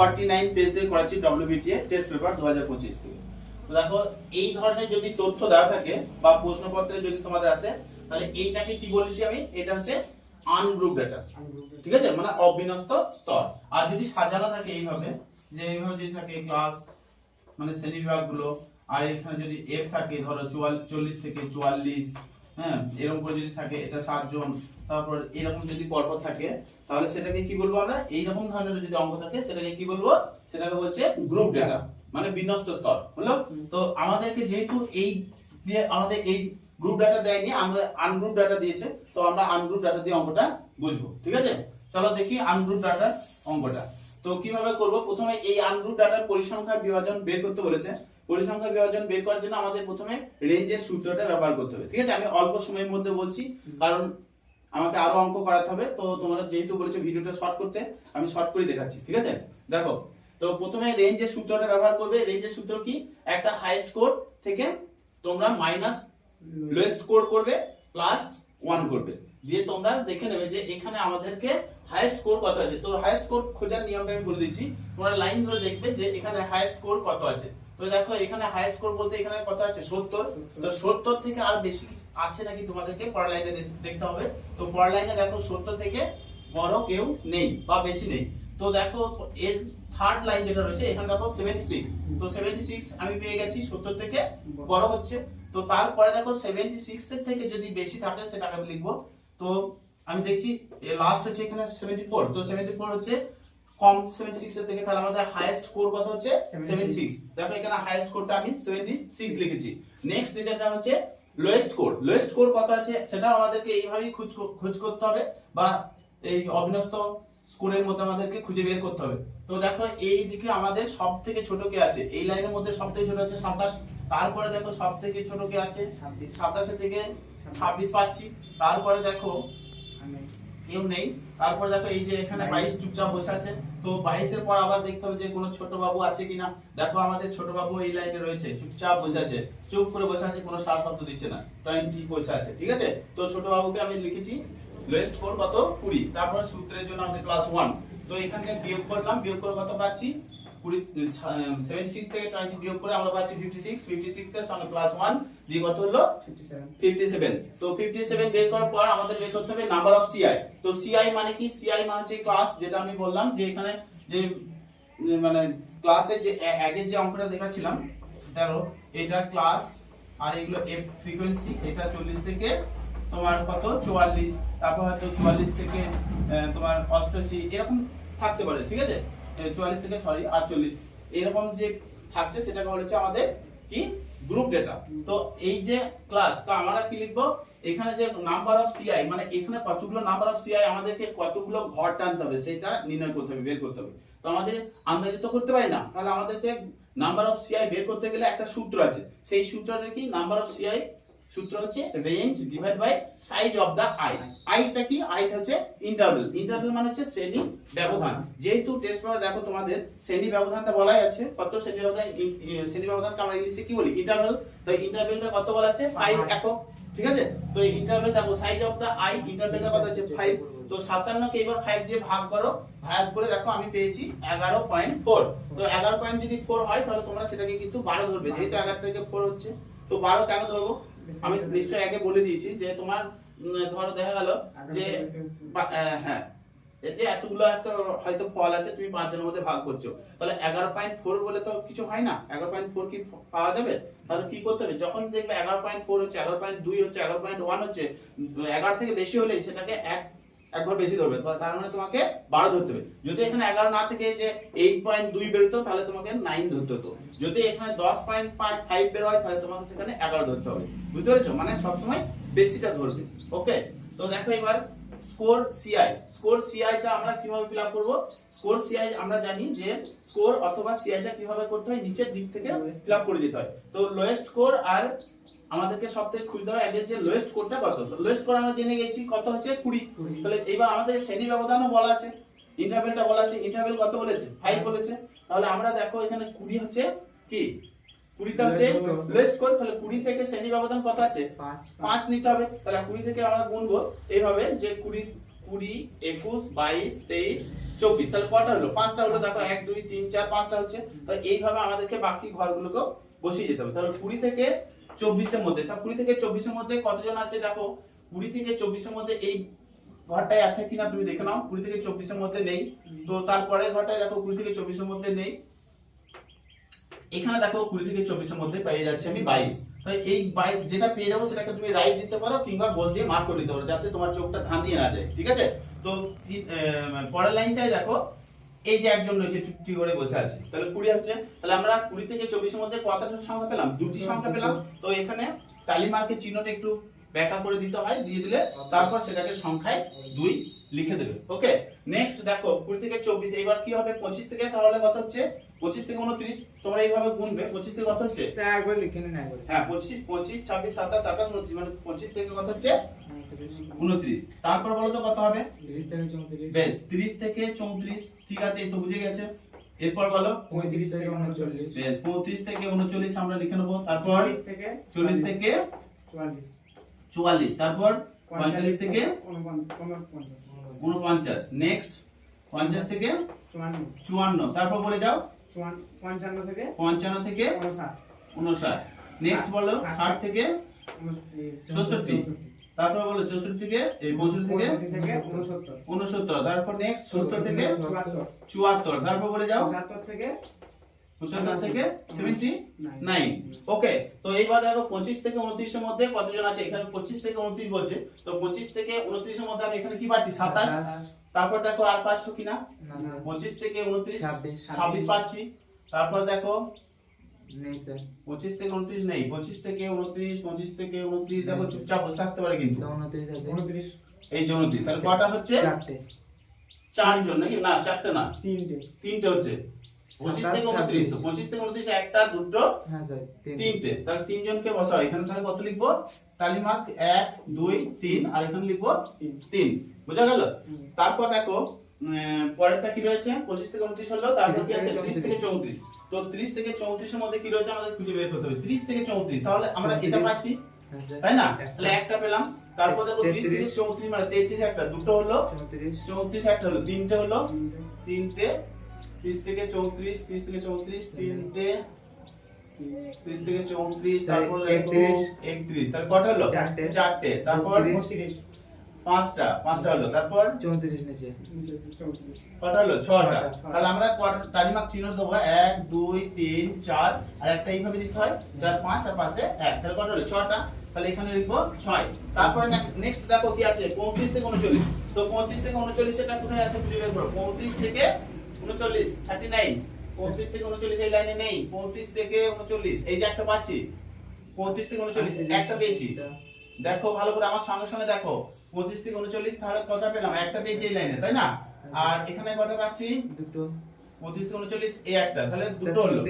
Forty nine page দিয়ে করাচ্ছি WBTA test paper দু হাজার পঁচিশ থেকে। দেখো এই ধরনের যদি তথ্য দেওয়া থাকে বা প্রশ্নপত্রে যদি তোমাদের আসে তাহলে এইটাকে কি বলেছি আমি? এটা হচ্ছে আনগ্রুপ ডাটা ঠিক আছে? মানে অবিন্যস্ত স্তর। আর যদি সাজানো থাকে এইভাবে যে এইভাবে যদি থাকে ক্লাস মানে শ্রেণি বিভাগগুলো আর এখানে যদি এফ থাকে ধরো চুয়াল- চল্লিশ থেকে চুয়াল্লিশ হ্যাঁ এরকম করে যদি থাকে এটা সাতজন তারপর এরকম যদি পরপর থাকে তাহলে সেটাকে কি বলব আমরা? এইরকম ধরনের যদি অঙ্ক থাকে সেটাকে কি বলব? সেটাকে বলছে গ্রুপ ডেটা মানে বিন্যস্ত স্তর হলো? তো আমাদেরকে যেহেতু এই দিয়ে আমাদের এই গ্রুপ ডাটা দেয়নি আমাদের আনগ্রুপ ডাটা দিয়েছে তো আমরা আনগ্রুপ ডাটা দিয়ে অঙ্কটা বুঝব ঠিক আছে? চলো দেখি আনগ্রুপ ডাটার অঙ্কটা। তো কীভাবে করব? প্রথমে এই আনগ্রুপ ডাটার পরিসংখ্যা বিভাজন বের করতে বলেছে। পরিসংখ্যা বিভাজন বের করার জন্য আমাদের প্রথমে রেঞ্জের সূত্রটা ব্যবহার করতে হবে ঠিক আছে? আমি অল্প সময়ের মধ্যে বলছি কারণ আমাকে আরও অঙ্ক করাতে হবে। তো তোমরা যেহেতু বলেছ ভিডিওটা শর্ট করতে, আমি শর্ট করে দেখাচ্ছি, ঠিক আছে? দেখো, তো প্রথমে রেঞ্জের সূত্রটা ব্যবহার করবে। রেঞ্জের সূত্র কি? একটা হাইস্ট কোড থেকে তোমরা মাইনাস লোয়েস্ট স্কোর করবে প্লাস ওয়ান করবে। দিয়ে তোমরা দেখে নেবে যে এখানে আমাদেরকে হাইয়েস্ট স্কোর কত আছে। তো হাইয়েস্ট স্কোর খোঁজার নিয়মটা আমি বলে দিচ্ছি। তোমরা লাইন ধরে দেখবে যে এখানে হাইয়েস্ট স্কোর কত আছে। তো দেখো, এখানে হাইয়েস্ট স্কোর বলতে এখানে কত আছে? সত্তর। তো সত্তর থেকে আর বেশি আছে নাকি তোমাদেরকে পরের লাইনে দেখতে হবে। তো পরের লাইনে দেখো সত্তর থেকে বড় কেউ নেই বা বেশি নেই। তো দেখো এর থার্ড লাইন যেটা রয়েছে এখানে দেখো সেভেন্টি সিক্স তো সেভেন্টি সিক্স আমি পেয়ে গেছি সত্তর থেকে বড় হচ্ছে। তো তারপরে দেখো সেভেন্টি সিক্স এর থেকে যদি বেশি থাকে সেটাকে আমি লিখব। তো আমি দেখছি লাস্ট হচ্ছে এখানে সেভেন্টি ফোর তো সেভেন্টি ফোর হচ্ছে কম সেভেন্টি সিক্স এর থেকে তাহলে আমাদের হাইয়েস্ট স্কোর কত হচ্ছে? সেভেন্টি সিক্স দেখো এখানে হাইয়েস্ট স্কোরটা আমি সেভেন্টি সিক্স লিখেছি নেক্সট রেজাল্টটা হচ্ছে লোয়েস্ট কোর লোয়েস্ট কোর কত আছে সেটা আমাদেরকে এইভাবেই খোঁজ খোঁজ করতে হবে বা এই অবিনস্ত স্কোরের মধ্যে আমাদেরকে খুঁজে বের করতে হবে। তো দেখো এই দিকে আমাদের সব থেকে ছোট কে আছে? এই লাইনের মধ্যে সব থেকে ছোট আছে সাতাশ। তারপরে দেখো সব থেকে ছোট কে আছে? সাতাশে থেকে ছাব্বিশ পাচ্ছি। তারপরে দেখো কেউ নেই। তারপর দেখো এই যে এখানে বাইশ চুপচাপ বসে আছে। তো বাইশের পর আবার দেখতে হবে যে কোনো ছোট বাবু আছে কিনা। দেখো আমাদের ছোট বাবু এই লাইনে রয়েছে চুপচাপ বসে আছে। চুপ করে বসে আছে কোনো সার শব্দ দিচ্ছে না। টোয়েন্টি বসে আছে ঠিক আছে? তো ছোট বাবুকে আমি লিখেছি লোয়েস্ট স্কোর কত? কুড়ি। তারপর সূত্রের জন্য আমাদের ক্লাস ওয়ান তো এখানে বিয়োগ করলাম বিয়োগ করে কত পাচ্ছি? কুড়ি সেভেন্টি সিক্স থেকে টোয়েন্টি বিয়োগ করে আমরা পাচ্ছি ফিফটি সিক্স ফিফটি সিক্স এর সঙ্গে প্লাস ওয়ান দিয়ে কত হলো? 57 তো 57 বের করার পর আমাদের বের করতে হবে নাম্বার অফ সিআই তো সিআই মানে কি? সিআই মানে হচ্ছে ক্লাস যেটা আমি বললাম যে এখানে যে মানে ক্লাসে যে আগের যে অঙ্কটা দেখাচ্ছিলাম ধরো এটা ক্লাস আর এগুলো এফ ফ্রিকোয়েন্সি এটা 40 থেকে তোমার কত? 44 তারপর হয়তো 44 থেকে তোমার 88 এরকম থাকতে পারে ঠিক আছে? 44 থেকে সরি 48 এরকম যে থাকছে, সেটাকে বলা হচ্ছে আমাদের কি? গ্রুপ ডেটা তো এই যে ক্লাস তো আমরা কি লিখব? এখানে যে নাম্বার অফ সিআই মানে এখানে কতগুলো নাম্বার অফ সিআই আমাদেরকে কতগুলো ঘর টানতে হবে, সেটা নির্ণয় করতে হবে, বের করতে হবে। তো আমাদের আন্দাজে তো করতে পারি না। তাহলে আমাদেরকে নাম্বার অফ সিআই বের করতে গেলে একটা সূত্র আছে। সেই সূত্রটা কি? নাম্বার অফ সিআই সূত্র হচ্ছে range divide by size of the I আইটা কি? আইটা হচ্ছে ইন্টারভেল ইন্টারভেল মানে হচ্ছে শ্রেণি ব্যবধান। যেহেতু টেস্ট পেপার দেখো তোমাদের শ্রেণি ব্যবধানটা বলাই আছে। কত শ্রেণি ব্যবধান? ই- ই- শ্রেণি ব্যবধানকে আমরা ইংলিশে কি বলি? ইন্টারভেল তো ইন্টারভেলটা কত বলা আছে? 5 একক। ঠিক আছে? তো এই ইন্টারভেল দেখো সাইজ অফ দা আই ইন্টারভেলটা কত আছে? 5 তো 57 কে এবার 5 দিয়ে ভাগ করো। ভাগ করে দেখো আমি পেয়েছি 11.4 তো 11. যদি 4 হয় তাহলে তোমরা সেটাকে কিন্তু 12 ধরবে। যেহেতু 11 থেকে 4 হচ্ছে। তো 12 কেন ধরবো? আমি নিশ্চয়ই আগে বলে দিয়েছি যে তোমার ধরো দেখা গেল যে হ্যাঁ যে এতগুলো একটা হয়তো ফল আছে তুমি পাঁচজনের মধ্যে ভাগ করছ। তাহলে এগারো পয়েন্ট ফোর বলে তো কিছু হয় না। এগারো পয়েন্ট ফোর কি পাওয়া যাবে? তাহলে কি করতে হবে? যখন দেখবে এগারো পয়েন্ট ফোর হচ্ছে এগারো পয়েন্ট দুই হচ্ছে এগারো পয়েন্ট ওয়ান হচ্ছে এগারো থেকে বেশি হলে সেটাকে এক এক ঘর বেশি ধরবে তার মানে তোমাকে বারো ধরতে হবে। যদি এখানে এগারো না থেকে যে এইট পয়েন্ট দুই বেরোতো, তাহলে তোমাকে নাইন ধরতে হতো। যদি এখানে দশ পয়েন্ট ফাইভ বের হয়, তাহলে তোমাকে সেখানে এগারো ধরতে হবে। বুঝতে পেরেছ? মানে সবসময় বেশিটা ধরবে। ওকে তো দেখো এবার স্কোর সিআই স্কোর সিআই টা আমরা কীভাবে ফিল আপ করব? স্কোর সিআই আমরা জানি যে স্কোর অথবা সিআই টা কীভাবে করতে হয়? নিচের দিক থেকে ফিল আপ করে যেতে হয়। তো লোয়েস্ট স্কোর আর আমাদেরকে সব থেকে খুঁজতে হবে আগে যে লোয়েস্ট কোডটা কত? লোয়েস্ট স্কোর আমরা জেনে গেছি কত হচ্ছে কুড়ি। তাহলে এবার আমাদের শ্রেণি ব্যবধানও বলা আছে ইন্টারভেলটা বলা আছে ইন্টারভেল কত বলেছে? ফাইভ বলেছে। তাহলে আমরা দেখো এখানে কুড়ি হচ্ছে কি? কুড়িটা হচ্ছে লোয়েস্ট স্কোর তাহলে কুড়ি থেকে শ্রেণি ব্যবধান কত আছে? পাঁচ। নিতে হবে। তাহলে কুড়ি থেকে আমরা গুনবো এইভাবে যে কুড়ি কুড়ি একুশ বাইশ তেইশ চব্বিশ। তাহলে কটা হলো? পাঁচটা হলো দেখো এক দুই তিন চার পাঁচটা হচ্ছে। তো এইভাবে আমাদেরকে বাকি ঘরগুলোকে বসিয়ে যেতে হবে। তাহলে কুড়ি থেকে চব্বিশের মধ্যে। তা কুড়ি থেকে চব্বিশের মধ্যে কতজন আছে দেখো? কুড়ি থেকে চব্বিশের মধ্যে এই ঘরটায় আছে কিনা তুমি দেখে নাও। কুড়ি থেকে চব্বিশের মধ্যে নেই। তো তারপরের ঘরটায় দেখো, কুড়ি থেকে চব্বিশের মধ্যে নেই। এখানে দেখো, কুড়ি থেকে চব্বিশের মধ্যে পেয়ে যাচ্ছে আমি বাইশ। তাই এই বাইশ যেটা পেয়ে যাব সেটাকে তুমি রাইট দিতে পারো কিংবা গোল দিয়ে মার্ক করে দিতে পারো, যাতে তোমার চোখটা ধান দিয়ে না যায়। ঠিক আছে? তো পরের লাইনটায় দেখো এই যে একজন রয়েছে, চুপটি করে বসে আছে। তাহলে কুড়ি হচ্ছে। তাহলে আমরা কুড়ি থেকে চব্বিশের মধ্যে কতটা সংখ্যা পেলাম? দুটি সংখ্যা পেলাম। তো এখানে তালিমার্কের চিহ্নটা একটু ব্যাখ্যা করে দিতে হয়, দিয়ে দিলে তারপর সেটাকে সংখ্যায় দুই লিখে দেবে। ওকে নেক্সট দেখো কুড়ি থেকে চব্বিশ এবার কি হবে? পঁচিশ থেকে তাহলে কত হচ্ছে? পঁচিশ থেকে উনত্রিশ তোমরা এইভাবে গুনবে। পঁচিশ থেকে কত হচ্ছে? হ্যাঁ পঁচিশ পঁচিশ ছাব্বিশ সাতাশ আঠাশ উনত্রিশ মানে পঁচিশ থেকে কত হচ্ছে? উনত্রিশ। তারপর বলো তো কত হবে? চৌত্রিশ। বেশ তিরিশ থেকে চৌত্রিশ ঠিক আছে এই তো বুঝে গেছে। এরপর বলো? পঁয়ত্রিশ থেকে উনচল্লিশ। বেশ পঁয়ত্রিশ থেকে উনচল্লিশ আমরা লিখে নেব। তারপর চল্লিশ থেকে চল্লিশ থেকে চুয়াল্লিশ। চুয়াল্লিশ তারপর পঁয়তাল্লিশ থেকে উনপঞ্চাশ নেক্সট পঞ্চাশ থেকে চুয়ান্ন। তারপর বলে যাও পঞ্চান্ন থেকে পঞ্চান্ন থেকে উনষাট নেক্সট বলো ষাট। থেকে চৌষট্টি। তারপর বলো চৌষট্টি থেকে এই পঁয়ষট্টি থেকে উনসত্তর তারপর নেক্সট সত্তর থেকে চুয়াত্তর। তারপর বলে যাও থেকে পঁচাত্তর থেকে সেভেন্টি নাইন। ওকে তো এইবার দেখো পঁচিশ থেকে উনত্রিশের মধ্যে কতজন আছে? এখানে পঁচিশ থেকে উনত্রিশ বলছে। তো পঁচিশ থেকে উনত্রিশের মধ্যে আমি এখানে কি পাচ্ছি? সাতাশ। তারপর দেখো আর পাচ্ছ কিনা? পঁচিশ থেকে উনত্রিশ। ছাব্বিশ। ছাব্বিশ পাচ্ছি। তারপর দেখো পঁচিশ থেকে উনত্রিশ নেই। পঁচিশ থেকে উনত্রিশ পঁচিশ থেকে উনত্রিশ দেখো চুপচাপ বসে থাকতে পারে কিন্তু। উনত্রিশ উনত্রিশ। এই যে উনত্রিশ। তাহলে কটা হচ্ছে? চারটে। চারজন নাকি? না চারটে না। তিনটে। তিনটে হচ্ছে। পঁচিশ থেকে উনত্রিশ তো। পঁচিশ থেকে উনত্রিশ একটা দুটো হ্যাঁ তিনটে। তাহলে তিনজনকে বসাও। এখানে তাহলে কত লিখব? টালি মার্ক এক দুই তিন আর এখানে লিখব তিন। বুঝা গেল? তারপর দেখো পরেরটা কি রয়েছে? পঁচিশ থেকে উনত্রিশ হলো তারপর কি আছে? ত্রিশ থেকে চৌত্রিশ। তো ত্রিশ থেকে চৌত্রিশের মধ্যে কি রয়েছে? আমাদের খুঁজে বের করতে হবে। ত্রিশ থেকে চৌত্রিশ। তাহলে আমরা এটা পাচ্ছি। হ্যাঁ তাই না? তাহলে একটা পেলাম। তারপর দেখো ত্রিশ থেকে। চৌত্রিশ মানে তেত্রিশ একটা দুটো হলো। চৌত্রিশ। একটা হলো তিনটে হলো। তিনটে। তিনটে ত্রিশ থেকে চৌত্রিশ ত্রিশ থেকে চৌত্রিশ তিনটে ত্রিশ থেকে চৌত্রিশ তারপর দেখো একত্রিশ। একত্রিশ। তারপর কটা হলো? চারটে। চারটে। তারপর চৌত্রিশ। বত্রিশ পাঁচটা পাঁচটা হলো। তারপর চৌত্রিশ নিচে। চৌত্রিশ কটা হলো? ছটা। ছটা। তাহলে আমরা টালিমার্ক চিহ্ন দেবো। এক দুই তিন চার। আর একটা এইভাবে দিতে হয়। চার পাঁচ আর পাশে এক। তাহলে কটা হলো? ছটা। তাহলে এখানে লিখব ছয়। তারপরে নেক্সট দেখো কি আছে? পঁয়ত্রিশ থেকে উনচল্লিশ। তো পঁয়ত্রিশ থেকে উনচল্লিশ এটা কোথায় আছে? খুঁজে বের করো। পঁয়ত্রিশ থেকে উনচল্লিশ থার্টি নাইন পঁয়ত্রিশ থেকে উনচল্লিশ এই লাইনে নেই পঁয়ত্রিশ থেকে উনচল্লিশ এই যে একটা পাচ্ছি পঁয়ত্রিশ থেকে উনচল্লিশ একটা পেয়েছি। দেখো ভালো করে আমার সঙ্গে সঙ্গে দেখো পঁচিশ থেকে উনচল্লিশ তাহলে কটা পেলাম? একটা পেয়েছি এই লাইনে তাই না? আর এখানে কটা পাচ্ছি? দুটো। থেকে উনচল্লিশ এই একটা তাহলে দুটো হলো।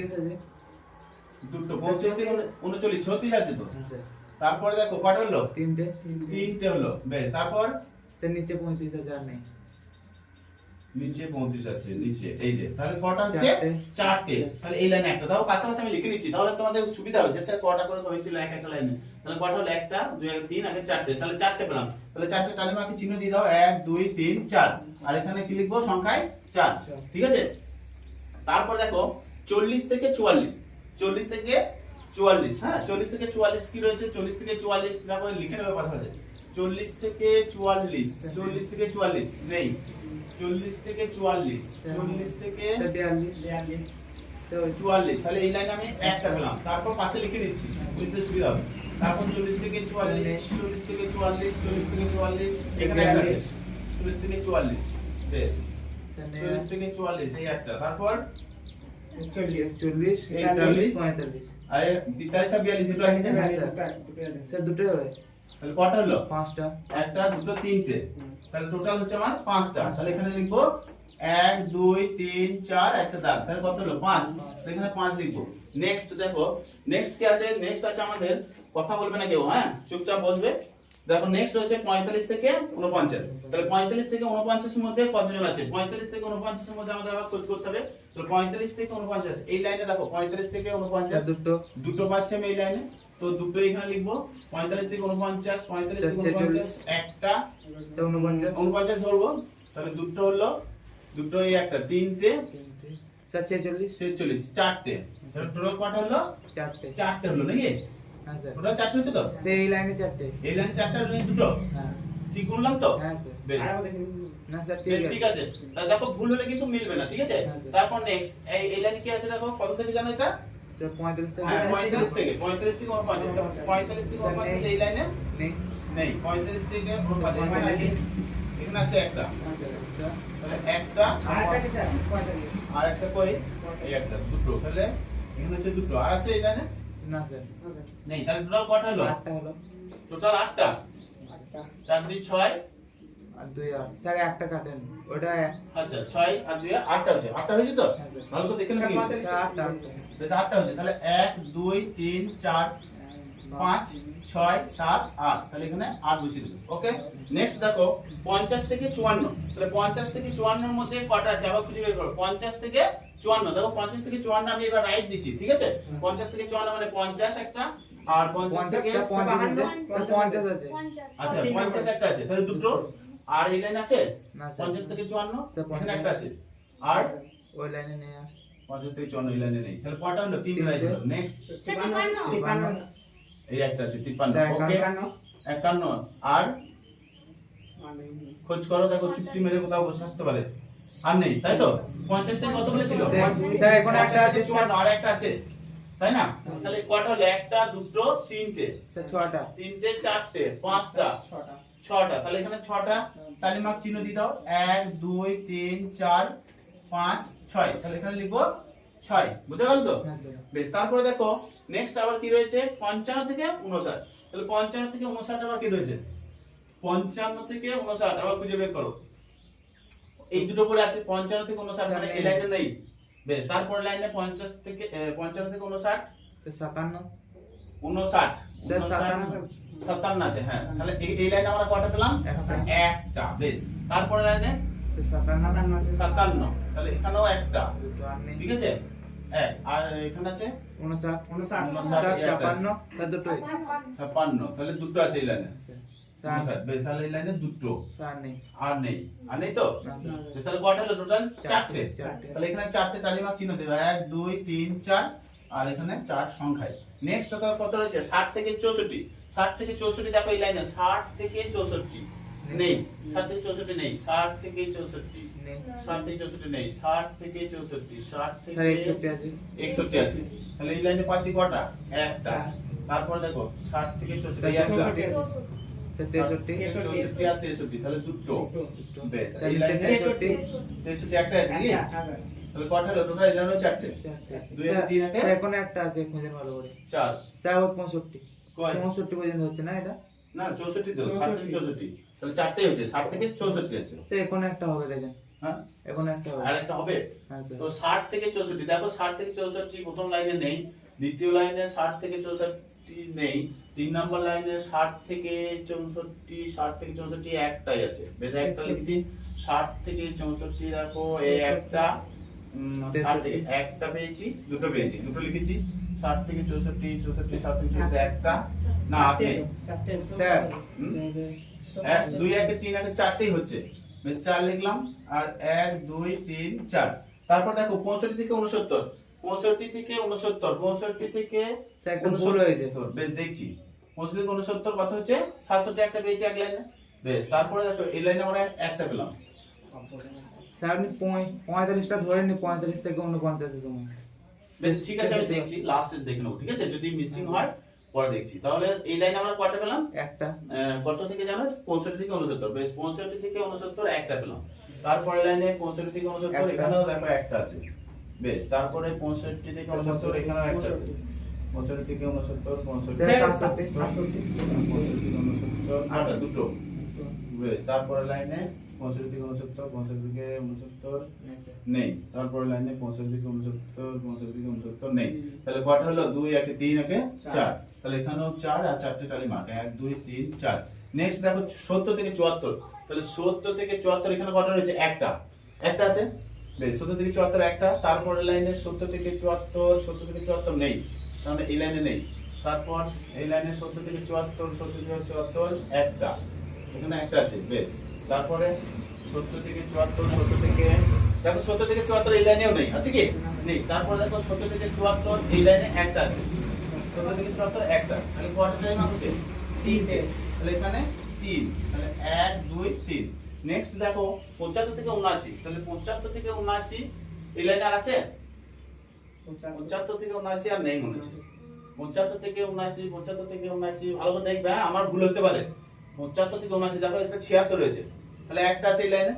দুটো থেকে উন- উনচল্লিশ ছত্রিশ আছে তো? হ্যাঁ তারপরে দেখো কটা হলো? তিনটে তিনটে। হলো বেশ তারপর? স্যার নিচে পঁয়ত্রিশ আর নেই। নিচে পঁয়ত্রিশ আছে নিচে। এই যে তাহলে কটা হচ্ছে? চারটে। তাহলে এই লাইনে একটা। তাও পাশাপাশি আমি লিখে নিচ্ছি। তাহলে তোমাদের সুবিধা হচ্ছে স্যার কটা করে হয়েছিল এক একটা লাইনে তাহলে কটা হলো? একটা দুই এক তিন আগে চারটে। তাহলে চারটে পেলাম। তাহলে চারটে তাহলে মার্কে চিহ্ন দিয়ে দাও। এক দুই তিন চার। আর এখানে কি লিখব? সংখ্যায় চার। ঠিক আছে? তারপর দেখো চল্লিশ থেকে চুয়াল্লিশ। চল্লিশ থেকে চুয়াল্লিশ হ্যাঁ চল্লিশ থেকে চুয়াল্লিশ কি রয়েছে চল্লিশ থেকে চুয়াল্লিশ দেখো লিখে নেবে পাশাপাশি চল্লিশ থেকে চুয়াল্লিশ চল্লিশ থেকে চুয়াল্লিশ নেই চল্লিশ থেকে চুয়াল্লিশ চল্লিশ থেকে চুয়াল্লিশ তাহলে এই লাইনে আমি একটা পেলাম তারপর পাশে লিখে নিচ্ছি বুঝতে সুবিধা হবে তারপর চল্লিশ থেকে চুয়াল্লিশ চল্লিশ থেকে চুয়াল্লিশ চল্লিশ থেকে চুয়াল্লিশ এখানে একটা চল্লিশ থেকে চুয়াল্লিশ বেশ চল্লিশ থেকে চুয়াল্লিশ এই একটা তারপর চল্লিশ চল্লিশ। পঁয়তাল্লিশ আরে তেতাল্লিশ আর বিয়াল্লিশ দুটো আছে স্যার। দুটো দুটোই হবে তাহলে কটা হলো পাঁচটা একটা দুটো তিনটে তাহলে টোটাল হচ্ছে আমার পাঁচটা তাহলে এখানে লিখব এক দুই তিন চার একটা দাগ। তাহলে কত হলো? পাঁচ। এখানে পাঁচ লিখব। নেক্সট দেখো। নেক্সট কি আছে? নেক্সট আছে আমাদের কথা বলবে না কেউ হ্যাঁ? চুপচাপ বসবে। দেখো নেক্সট হচ্ছে পঁয়তাল্লিশ থেকে উনপঞ্চাশ তাহলে পঁয়তাল্লিশ থেকে উনপঞ্চাশের মধ্যে কতজন আছে? পঁয়তাল্লিশ থেকে উনপঞ্চাশের মধ্যে আমাদের আবার খোঁজ করতে হবে। তো পঁয়তাল্লিশ থেকে উনপঞ্চাশ এই লাইনে দেখো পঁয়তাল্লিশ থেকে উনপঞ্চাশ দুটো। দুটো পাচ্ছি আমি এই লাইনে। তো দুটো এখানে লিখব পঁয়তাল্লিশ থেকে উনপঞ্চাশ পঁয়তাল্লিশ থেকে উনপঞ্চাশ একটা। উনপঞ্চাশ উনপঞ্চাশ ধরবো তাহলে দুটো হলো দুটো এই একটা তিনটে। স্যার ছেচল্লিশ। ছেচল্লিশ চারটে। তাহলে টোটাল কটা হলো? চারটে। চারটে হলো নাকি? হ্যাঁ স্যার। টোটাল চারটে হচ্ছে তো? সেই এই লাইনে চারটে। এই লাইনে চারটে দুটো? হ্যাঁ। ঠিক গুনলাম তো? হ্যাঁ স্যার। বেশ। না স্যার ঠিক আছে। দেখো ভুল হলে কিন্তু মিলবে না ঠিক আছে? তারপর নেক্সট এই এই লাইনে কি আছে দেখো? কত থেকে জানো এটা? স্যার পঁয়তাল্লিশ থেকে পঁয়তাল্লিশ থেকে পঁয়তাল্লিশ থেকে উনপঞ্চাশ। পঁয়তাল্লিশ থেকে স্যার, উনপঞ্চাশ নেই। এই লাইনে? নেই। নেই পঁয়তাল্লিশ থেকে উনপঞ্চাশ। এখানে আছে? এখানে আছে একটা। তাহলে আরেকটা কি স্যার? পঁয়তাল্লিশ। আর একটা কই? এই একটা দুটো। তাহলে এখানে দুটো। আর আছে এই লাইনে? না স্যার। নেই তাহলে টোটাল কটা হলো? আটটা হলো। টোটাল আটটা? আটটা। চার দুই ছয়? আর দুই স্যার একটা কাটেন ওটা আচ্ছা ছয় আর দুই আটটা হচ্ছে আটটা হয়েছে তো? ভালো করে দেখে নাকি আটটা আটটা হচ্ছে তাহলে এক দুই তিন চার পাঁচ ছয় সাত আট। তাহলে এখানে আট বসিয়ে দেবো ওকে? নেক্সট দেখো পঞ্চাশ থেকে চুয়ান্ন। তাহলে পঞ্চাশ থেকে চুয়ান্নর মধ্যে কটা আছে? আবার খুঁজে বের করো। পঞ্চাশ থেকে চুয়ান্ন। দেখো পঞ্চাশ থেকে চুয়ান্ন আমি এবার রাইট দিচ্ছি ঠিক আছে? পঞ্চাশ থেকে চুয়ান্ন মানে পঞ্চাশ একটা আর পঞ্চাশ থেকে পঞ্চাশ আছে। আচ্ছা পঞ্চাশ একটা আছে। তাহলে দুটো। আর এই লাইন আছে। পঞ্চাশ থেকে চুয়ান্ন? এখানে একটা আছে। আর? ওই লাইনে নেই আর। পঞ্চাশ থেকে চুয়ান্ন এই লাইনে নেই। তাহলে কটা হলো? তিন রাইট হলো। নেক্সট তিপ্পান্ন। তিপ্পান্ন। তিপ্পান্ন। এই একটা আছে তিপ্পান্ন। স্যার, ওকে তিপ্পান্ন। একান্ন। আর? আর খোঁজ করো দেখো চুক্তি মেরে কোথাও বসে থাকতে পারে। আর নেই তাই তো? পঞ্চাশ থেকে কত বলেছিল? স্যার, স্যার, এখন একটা আছে, চুয়ান্ন আর একটা আছে। তাই না? তাহলে কটা হলো? একটা দুটো তিনটে। স্যার ছটা। তিনটে চারটে পাঁচটা। ছটা। ছটা। তাহলে এখানে ছটা টালিমার্ক চিহ্ন দিয়ে দাও। এক দুই তিন চার পাঁচ ছয়। তাহলে এখানে লিখব ছয়। বুঝতে গেল তো? হ্যাঁ বেশ তারপরে দেখো নেক্সট আবার কি রয়েছে? পঞ্চান্ন থেকে উনষাট তাহলে পঞ্চান্ন থেকে উনষাট আবার কি রয়েছে? পঞ্চান্ন থেকে উনষাট আবার খুঁজে বের করো। এই দুটো করে আছে পঞ্চান্ন থেকে উনষাট মানে এই লাইনে নেই। বেশ তারপরে লাইনে পঞ্চাশ থেকে পঞ্চান্ন থেকে উনষাট সাতান্ন। উনষাট, সাতান্ন। আছে হ্যাঁ। তাহলে এই এই লাইনে আমরা কটা পেলাম? একটা। বেশ। তারপরে লাইনে? সাতান্ন। সাতান্ন আছে। সাতান্ন। তাহলে এখানেও একটা। আর ঠিক আছে? এক। আর এখানে আছে? উনষাট। উনষাট। উনষাট, স্যার দুটো আছে। ছাপ্পান্ন তাহলে দুটো আছে এই লাইনে। স্যার বেশ তাহলে এই লাইনে দুটো। আর নেই। আর নেই। তো? বেশ তাহলে কটা হলো টোটাল চারটে। চারটে। তাহলে এখানে চারটে টালিমার্ক চিহ্ন দেবে। এক দুই তিন চার। আর এখানে চার সংখ্যায়। নেক্সট তার কত রয়েছে? ষাট থেকে চৌষট্টি। ষাট থেকে চৌষট্টি দেখো এই লাইনে ষাট থেকে চৌষট্টি নেই ষাট থেকে চৌষট্টি নেই ষাট থেকে চৌষট্টি ষাট থেকে চৌষট্টি নেই ষাট থেকে চৌষট্টি ষাট থেকে একষট্টি আছে। তাহলে এই লাইনে পাচ্ছি কটা? একটা। তারপর দেখো ষাট থেকে চৌষট্টি তাহলে দুটো। বেশ এই লাইনে তেষট্টি। একটা আছে কি? একটা, একটা। তাহলে কটা হলো? টোটাল এই চারটে। দুই তিন? এখন একটা আছে খুঁজে ভালো করে চার। ওই পঁয়ষট্টি। পঁয়ষট্টি পর্যন্ত হচ্ছে না এটা? না চৌষট্টি তো ষাট থেকে চৌষট্টি। তাহলে চারটে হচ্ছে ষাট থেকে চৌষট্টি আছে। স্যার এখন একটা হবে দেখেন। হ্যাঁ? এখন একটা হবে। আর একটা হবে? হ্যাঁ তো ষাট থেকে চৌষট্টি দেখো ষাট থেকে চৌষট্টি প্রথম লাইনে নেই দ্বিতীয় লাইনে ষাট থেকে চৌষট্টি নেই তিন নম্বর লাইনে ষাট থেকে চৌষট্টি ষাট থেকে চৌষট্টি একটাই আছে। বেশ একটা লিখেছি ষাট থেকে চৌষট্টি দেখো এই একটা থেকে একটা পেয়েছি দুটো পেয়েছি। দুটো লিখেছি ষাট থেকে চৌষট্টি চৌষট্টি ষাট থেকে চৌষট্টি একটা। না স্যার এক দুই একে তিন একে চারটেই হচ্ছে। বেশ চার লিখলাম। আর এক দুই তিন চার। তারপর দেখো পঁয়ষট্টি থেকে উনসত্তর পঁয়ষট্টি থেকে উনসত্তর পঁয়ষট্টি থেকে। বেশ দেখছি। পঁয়ষট্টি থেকে উনসত্তর কত হচ্ছে? সাতষট্টি একটা পেয়েছি এক লাইনে। বেশ তারপরে দেখো এই লাইনে আমরা একটা পেলাম। স্যার আপনি পঁয়- পঁয়তাল্লিশটা ধরে নি পঁয়তাল্লিশ থেকে উনপঞ্চাশের সময় বেশ ঠিক আছে আমি দেখছি লাস্টে দেখে নেব ঠিক আছে? যদি মিসিং হয়। পরে দেখছি। তাহলে এই লাইনে আমরা কয়টা পেলাম? একটা। আহ, কত থেকে জানো? পঁয়ষট্টি থেকে উনসত্তর। বেশ পঁয়ষট্টি থেকে উনসত্তর একটা পেলাম। তারপরে লাইনে পঁয়ষট্টি থেকে উনসত্তর এখানেও দেখো একটা আছে। বেশ তারপরে পঁয়ষট্টি থেকে উনসত্তর এখানেও একটা আছে। পঁয়ষট্টি। থেকে উনসত্তর পঁয়ষট্টি। সাতষট্টি। সাতষট্টি। পঁয়ষট্টি থেকে উনসত্তর আটা দুটো। বেশ তারপরে লাইনে পঁয়ষট্টি থেকে উনসত্তর পঁয়ষট্টি থেকে উনসত্তর নেই তারপরে লাইনে পঁয়ষট্টি থেকে উনসত্তর পঁয়ষট্টি থেকে উনসত্তর নেই। তাহলে কটা হলো? দুই একে তিন একে চার। তাহলে এখানেও চার আর চারটে টালি মাঠ এক দুই তিন চার। নেক্সট দেখো সত্তর থেকে চুয়াত্তর। তাহলে সত্তর থেকে চুয়াত্তর এখানে কটা রয়েছে? একটা। একটা আছে? বেশ সত্তর থেকে চুয়াত্তর একটা। তারপরে লাইনে সত্তর থেকে চুয়াত্তর সত্তর থেকে চুয়াত্তর নেই। তাহলে এই লাইনে নেই। তারপর এই লাইনে সত্তর থেকে চুয়াত্তর সত্তর থেকে চুয়াত্তর একটা। এখানে একটা আছে বেশ। তারপরে সত্তর থেকে চুয়াত্তর, সত্তর থেকে দেখো সত্তর থেকে চুয়াত্তর এই লাইনেও নেই, আছে কি? নেই। তারপর দেখো সত্তর থেকে চুয়াত্তর এই লাইনে একটা আছে। সত্তর থেকে চুয়াত্তর একটা। তাহলে কটা টাইম হচ্ছে তিনটে। তাহলে এখানে তিন। তাহলে এক, দুই, তিন। নেক্সট দেখো, পঁচাত্তর থেকে উনআশি। তাহলে পঁচাত্তর থেকে উনআশি এই লাইনে আর আছে? পঁচাত্তর থেকে উনআশি আর নেই মনে হচ্ছে। পঁচাত্তর থেকে উনআশি, পঁচাত্তর থেকে উনআশি। ভালো করে দেখবে হ্যাঁ আমার ভুল হতে পারে। পঁচাত্তর থেকে উনআশি, দেখো, একটা ছিয়াত্তর রয়েছে তাহলে একটা আছে এই লাইনে।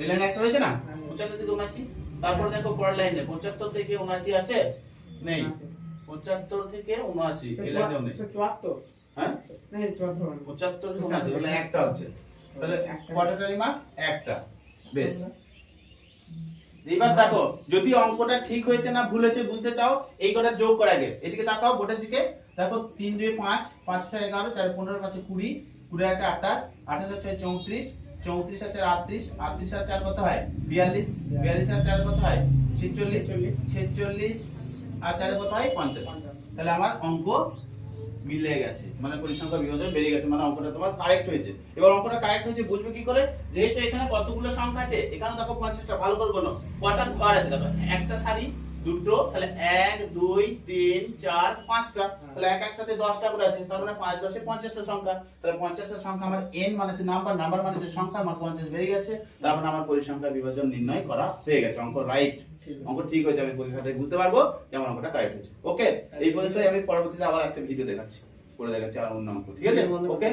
এই লাইনে একটা রয়েছে না? পঁচাত্তর থেকে উনআশি। তারপর দেখো পরের লাইনে পঁচাত্তর থেকে উনআশি আছে? নেই। পঁচাত্তর থেকে উনআশি এই লাইনেও নেই। চুয়াত্তর। হ্যাঁ? পঁচাত্তর থেকে উনআশি তাহলে একটা হচ্ছে। তাহলে একটা বেশ। এবার দেখো যদি অঙ্কটা ঠিক হয়েছে না ভুল হয়েছে বুঝতে চাও এই কটা যোগ করে আগে। এদিকে তাকাও বোর্ডের দিকে। দেখো তিন দুই পাঁচ পাঁচ ছয় এগারো চার পনেরো পাঁচে কুড়ি কুড়ি একটা আঠাশ আঠাশ ছয় চৌত্রিশ চৌত্রিশ আর চার আটত্রিশ আটত্রিশ আর চার কত হয়? বিয়াল্লিশ বিয়াল্লিশ আর চার কত হয়? ছেচল্লিশ ছেচল্লিশ। আর চার কত হয়? পঞ্চাশ। তাহলে আমার অঙ্ক মিলে গেছে। মানে পরিসংখ্যা বিভাজন বেড়ে গেছে। মানে অঙ্কটা তোমার কারেক্ট হয়েছে। এবার অঙ্কটা কারেক্ট হয়েছে বুঝবে কি করে? যেহেতু এখানে কতগুলো সংখ্যা আছে এখানে দেখো পঞ্চাশটা ভালো করে গোনো। কটা ঘর আছে দেখো? একটা শাড়ি দুটো তাহলে এক দুই তিন চার পাঁচটা। তাহলে এক একটাতে দশটা করে আছে তার মানে পাঁচ দশে পঞ্চাশটা সংখ্যা। তাহলে পঞ্চাশটা সংখ্যা আমার এন মানে হচ্ছে নাম্বার নাম্বার মানে হচ্ছে সংখ্যা আমার পঞ্চাশ বেড়ে গেছে। তার মানে আমার পরিসংখ্যা বিভাজন নির্ণয় করা হয়ে গেছে। অঙ্ক রাইট অঙ্ক ঠিক হয়েছে আমি পরীক্ষাতে বুঝতে পারব যে আমার অঙ্কটা কারেক্ট হয়েছে। ওকে এই পর্যন্তই আমি পরবর্তীতে আবার একটা ভিডিও দেখাচ্ছি করে দেখাচ্ছি আর অন্য অঙ্ক। ঠিক আছে? ওকে